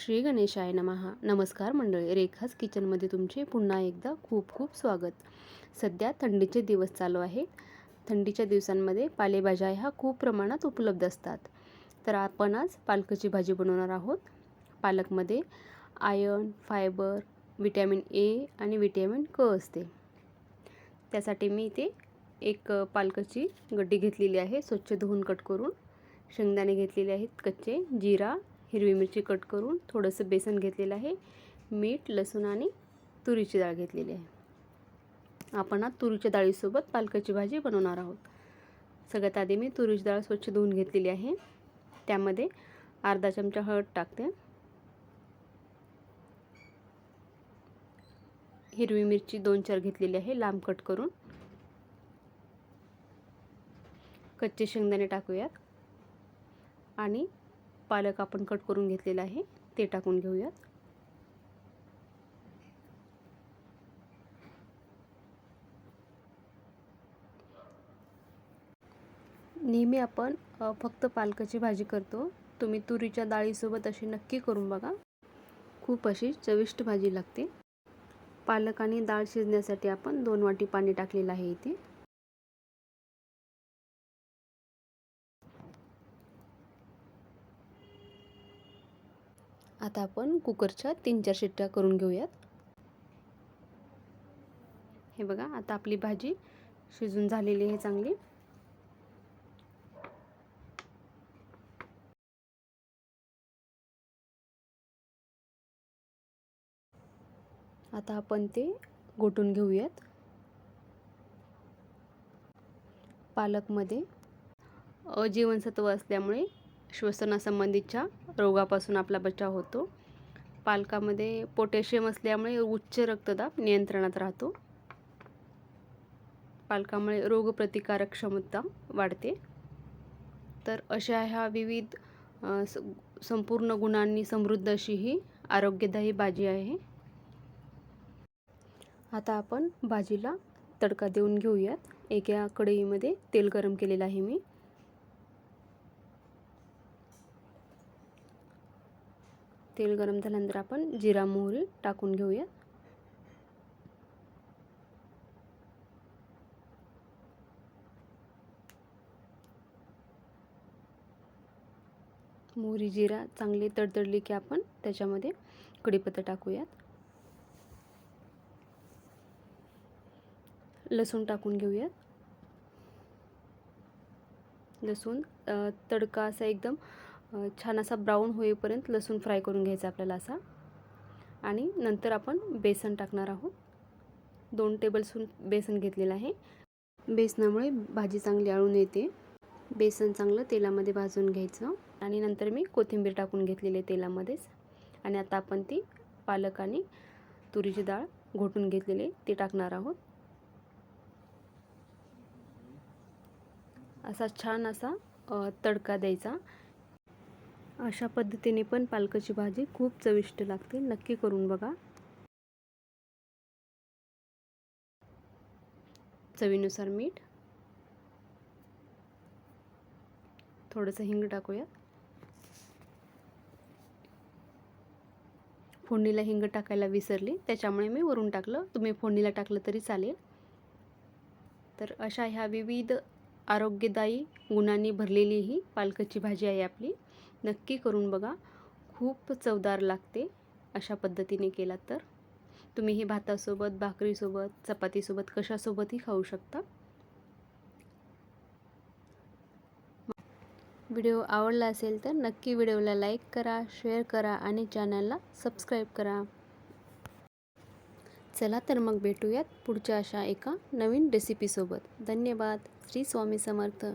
श्री गणेशाय नमहा नमस्कार मंडळी रेखाच किचनमध्ये तुमचे पुन्हा एकदा खूप खूप स्वागत. सध्या थंडीचे दिवस चालू आहेत थंडीच्या दिवसांमध्ये पालेभाज्या ह्या खूप प्रमाणात उपलब्ध असतात. तर आपण आज पालकाची भाजी बनवणार आहोत. पालकमध्ये आयर्न फायबर विटॅमिन ए आणि विटॅमिन क असते. त्यासाठी मी इथे एक पालकाची गड्डी घेतलेली आहे. स्वच्छ धुवून कट करून. शेंगदाणे घेतलेले आहेत कच्चे जिरा हिरवी मिरची कट करून थोडंसं बेसन घेतलेलं आहे. मीठ लसूण आणि तुरीची डाळ घेतलेली आहे. आपण आज तुरीच्या डाळीसोबत पालकाची भाजी बनवणार आहोत. सगळ्यात आधी मी तुरीची डाळ स्वच्छ धुवून घेतलेली आहे. त्यामध्ये अर्धा चमचा हळद टाकते. हिरवी मिरची दोन चार घेतलेली आहे लांब कट करून. कच्चे शेंगदाणे टाकूयात. आणि पालक आपण कट करून घेतलेला आहे ते टाकून घेऊयात. नेहमी आपण फक्त पालकाची भाजी करतो. तुम्ही तुरीच्या डाळीसोबत अशी नक्की करून बघा. खूप अशी चविष्ट भाजी लागते. पालक आणि डाळ शिजण्यासाठी आपण दोन वाटी पाणी टाकलेलं आहे इथे. आता आपण कुकरच्या तीन चार शिट्ट्या करून घेऊयात. हे बघा आता आपली भाजी शिजून झालेली आहे चांगली. आता आपण ते गोटून घेऊयात. पालकमध्ये अजीवनसत्व असल्यामुळे श्वसनासंबंधीच्या रोगापासून आपला बचाव होतो. पालकामध्ये पोटॅशियम असल्यामुळे उच्च रक्तदाब नियंत्रणात राहतो. पालकामुळे रोगप्रतिकारक क्षमता वाढते. तर अशा ह्या विविध संपूर्ण गुणांनी समृद्ध अशी ही आरोग्यदायी भाजी आहे. आता आपण भाजीला तडका देऊन घेऊयात. एका कढईमध्ये तेल गरम केलेलं आहे मी. तेल गरम झाल्यानंतर आपण जिरा मोहरी टाकून घेऊया. मोहरी जिरा चांगली तडतडली की आपण त्याच्यामध्ये कढीपत्ता टाकूयात. लसूण टाकून घेऊयात. लसूण तडका असा एकदम छान असा ब्राऊन होईपर्यंत लसूण फ्राय करून घ्यायचा आपल्याला असा. आणि नंतर आपण बेसन टाकणार आहोत. दोन टेबलस्पून बेसन घेतलेलं आहे. बेसनामुळे भाजी चांगली आळून येते. बेसन चांगलं तेलामध्ये भाजून घ्यायचं. आणि नंतर मी कोथिंबीर टाकून घेतलेली आहे तेलामध्येच. आणि आता आपण ती पालक आणि तुरीची डाळ घोटून घेतलेली ती टाकणार आहोत. असा छान असा तडका द्यायचा. अशा पद्धतीने पण पालकाची भाजी खूप चविष्ट लागते. नक्की करून बघा. चवीनुसार मीठ. थोडंसं हिंग टाकूया. फोडणीला हिंग टाकायला विसरली. त्याच्यामुळे मी वरून टाकलं. तुम्ही फोडणीला टाकलं तरी चालेल. तर अशा ह्या विविध आरोग्यदायी गुणांनी भरलेली ही पालकाची भाजी आहे आपली. नक्की करून बघा. खूप चवदार लागते अशा पद्धतीने केला तर. तुम्ही हे भातासोबत भाकरीसोबत चपातीसोबत कशासोबतही खाऊ शकता. व्हिडिओ आवडला असेल तर नक्की व्हिडिओला लाईक करा शेअर करा आणि चॅनलला सबस्क्राईब करा. चला तर मग भेटूयात पुढच्या अशा एका नवीन रेसिपीसोबत धन्यवाद. श्री स्वामी समर्थ.